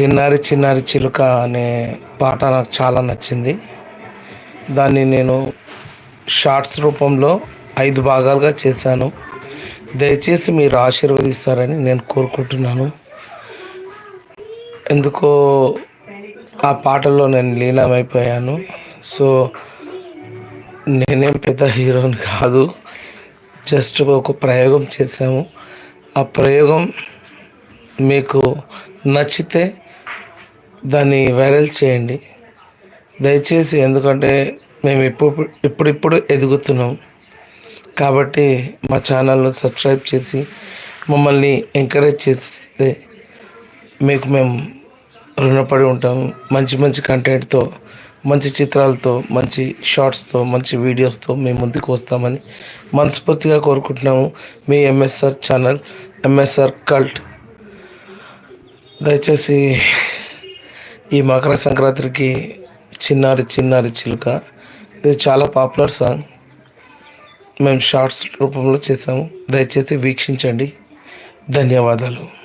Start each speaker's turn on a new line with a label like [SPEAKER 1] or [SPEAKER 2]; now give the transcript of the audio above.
[SPEAKER 1] చిన్నారి చిన్నారి చిలుక అనే పాట నాకు చాలా నచ్చింది. దాన్ని నేను షార్ట్స్ రూపంలో ఐదు భాగాలుగా చేశాను. దయచేసి మీరు ఆశీర్వదిస్తారని నేను కోరుకుంటున్నాను. ఎందుకో ఆ పాటలో నేను లీనమైపోయాను. సో నేనేం పెద్ద హీరోని కాదు. జస్ట్ ఒక ప్రయోగం చేశాము. ఆ ప్రయోగం మీకు నచ్చితే దాన్ని వైరల్ చేయండి. దయచేసి ఎందుకంటే మేము ఇప్పుడు ఇప్పుడిప్పుడు ఎదుగుతున్నాం. కాబట్టి మా ఛానల్ను సబ్స్క్రైబ్ చేసి మమ్మల్ని ఎంకరేజ్ చేస్తే మీకు మేము రుణపడి ఉంటాము మంచి మంచి కంటెంట్తో మంచి చిత్రాలతో మంచి షార్ట్స్తో మంచి వీడియోస్తో మేము ముందుకు వస్తామని మనస్ఫూర్తిగా కోరుకుంటున్నాము. మీ ఎంఎస్ఆర్ ఛానల్ ఎంఎస్ఆర్ కల్ట్. దయచేసి ఈ మకర సంక్రాంతికి చిన్నారి చిన్నారి చిలుక. ఇది చాలా పాపులర్ సాంగ్. మేము షార్ట్స్ రూపంలో చేసాము. దయచేసి వీక్షించండి. ధన్యవాదాలు.